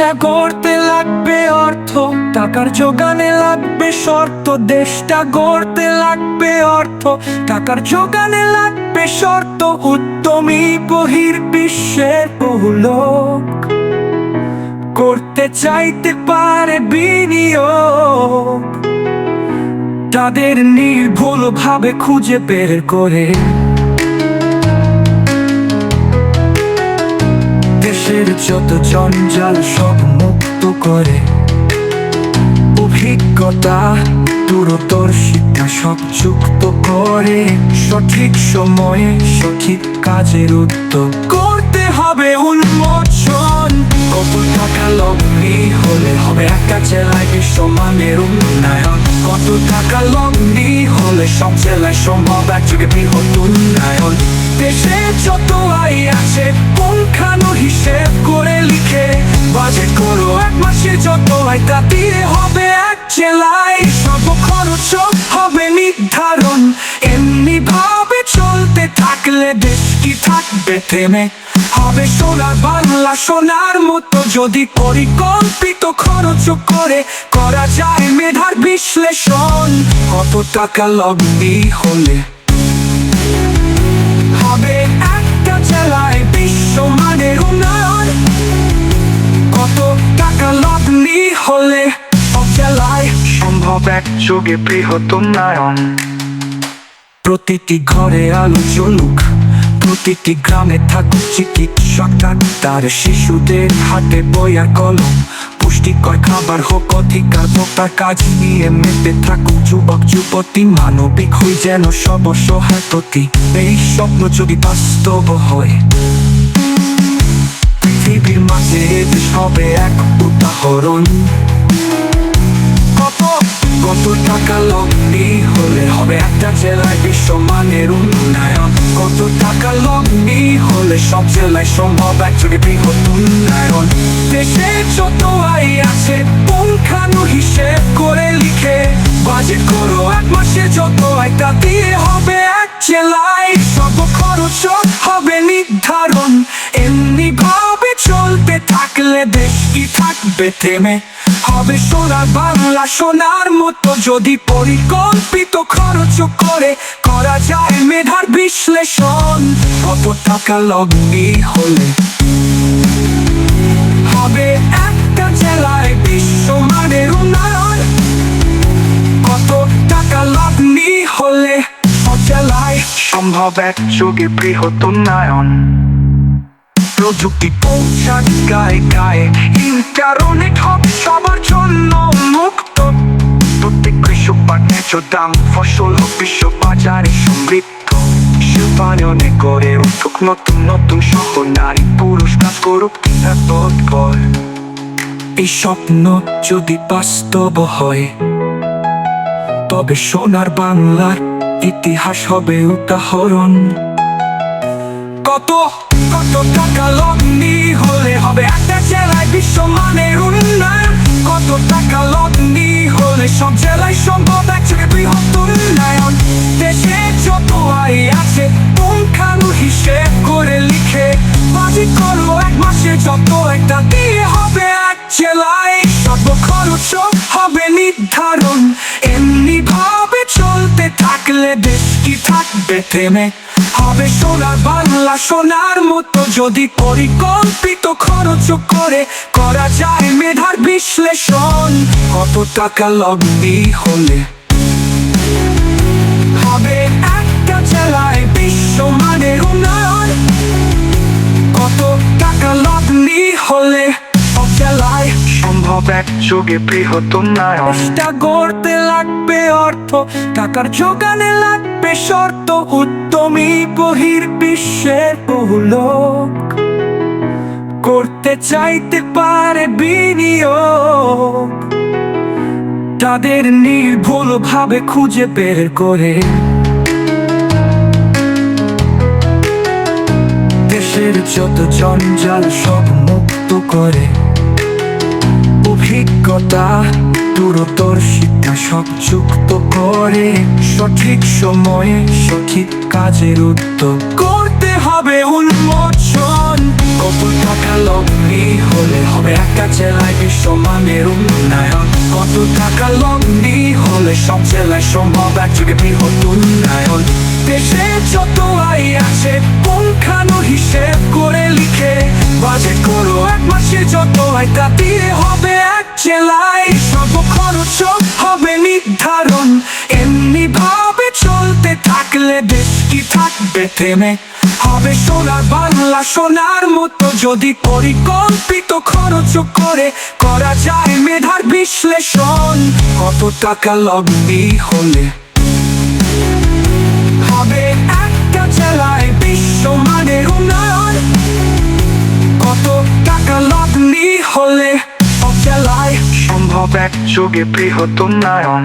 দেশটা গড়তে লাগবে অর্থ, টাকার যোগানে লাগবে শর্ত। দেশটা গড়তে লাগবে অর্থ, টাকার যোগানে লাগবে শর্ত। উত্তমী বহির বিশ্বের বহুলোক করতে চাইতে পারে বিনিয়োগ। তাদের নির্ভুল ভাবে খুঁজে বের করে দেশের যত জঞ্জাল সব মুক্ত করে। অভিজ্ঞতা দূরদর্শিতা সব যুক্ত করে। সঠিক সময়ে সঠিক কাজের উদ্যোগ করতে হবে উন্মোচন। লগ্নি হলে হবে একটা জেলায় বিশ্বমানের উন্নয়ন। কত টাকা লগ্নি হলে সব জেলায় সম্ভব বৃহৎ উন্নয়ন। দেশে যত আই আছে পুঙ্খানু হিসেব আয় দিয়ে হবে এক সব খরচ হবে নির্ধারণ। এমনি ভাবে চলতে থাকলে দেশ কি থাকবে থেমে? হবে সোনার বাংলা, সোনার মতো। যদি পরিকল্পিত খরচ করে, করা যায় মেধার বিশ্লেষণ। কত টাকা লগ্নি হলে? হবে একটা জেলায় বিশ্বমানের উন্নয়ন। কত টাকা লগ্নি হলে সব জেলায় সম্ভব এক যোগে বৃহৎ উন্নয়ন প্রতিটি ঘরে আলো জ্বলুক, প্রতিটি গ্রামে থাকুক চিকিৎসক, ডাক্তার, শিশুদের হাতে বই আর কলম। পুষ্টিকর খাবার হোক, অধিকার ভোক্তার কাজ নিয়ে মেতে থাকুক যুবক, যুবতী, মানবিক হই যেন সব সহায় প্রতি এই স্বপ্ন যদি বাস্তব হয়। পৃথিবীর মাঝে দেশ হবে এক উদাহরণ। কত কত টাকা লগ্নি হলে হবে একটা জেলায় বিশ্বমানের উন্নয়ন। কত টাকা লগ্নি হলে সব জেলায় সম্ভব একযোগে বৃহৎ উন্নয়ন। দেশে যত থাকবে থেমে। হবে সোনার বাংলা, সোনার মতো যদি পরিকল্পিত খরচ করে, করা যায় মেধার বিশ্লেষণ। কত টাকা লগ্নি হলে? হবে একটা জেলায় বিশ্বমানের উন্নয়ন। কত টাকা লগ্নি হলে? জেলায় সম্ভব এক যোগে বৃহৎ উন্নয়ন। প্রযুক্তি গায়ে গায়ে। ইন্টারনেট হবে সবার জন্য মুক্ত। প্রত্যেক কৃষক দাম, ফসল বিশ্ব বাজারে সমৃদ্ধ। শিল্পায়নে করে উঠুক নতুন নতুন শহর নারী পুরুষ কাজ করুক তৎপর। এই স্বপ্ন যদি বাস্তব হয়, তবে সোনার বাংলার ইতিহাস হবে উদাহরণ। কত টাকা লগ্নি হলে হবে একটা জেলায় বিশ্বমানের উন্নয়ন। কত টাকা লগ্নি হলে সব জেলায় সম্ভব একযোগে বৃহৎ উন্নয়ন দেশে যত আয় আছে, পুঙ্খানু হিসেব করে লিখে। বাজেট করো এক মাসে যত একটা, দিয়ে হবে এক জেলায়। সব খরচ হবে নির্ধারণ। এমনি ভাবে চলতে থাকলে দেশ কি থাকবে, থেমে হবে সোনার বাংলা সোনার মতো। যদি পরিকল্পিত খরচ করে, করা যায় মেধার বিশ্লেষণ। কত টাকা লগ্নি হলে? হবে একটা জেলায় বিশ্বমানের উন্নয়ন। কত টাকা লগ্নি হলে? সম্ভব এক যোগে বৃহৎ গড়তে লাগবে অর্থ, টাকার যোগানে লাগবে শর্ত উদ্যমী বহির বিশ্বের বহু লোক করতে চাইতে পারে বিনিয়োগ। তাদের নির্ভুল ভাবে খুঁজে বের করে দেশের যত জঞ্জাল সব মুক্ত করে। অভিজ্ঞতা, দূরদর্শিতা সব যুক্ত করে সঠিক সময়ে সঠিক কাজের উদ্যোগ করতে হবে উন্মোচন। কত টাকা লগ্নি হলে হবে একটা জেলায় বিশ্বমানের উন্নয়ন। কত টাকা লগ্নি হলে সব জেলায় সম্ভব, একযোগে বৃহৎ উন্নয়ন। থেমে হবে সোনার বাংলা সোনার মতো, যদি পরিকল্পিত খরচ করে, করা যায় মেধার বিশ্লেষণ। কত টাকা লগ্নি হলে? হবে একটা জেলায় বিশ্বমানের উন্নয়ন। কত টাকা লগ্নি হলে? জেলায় সম্ভব এক যুগে বৃহৎ উন্নয়ন।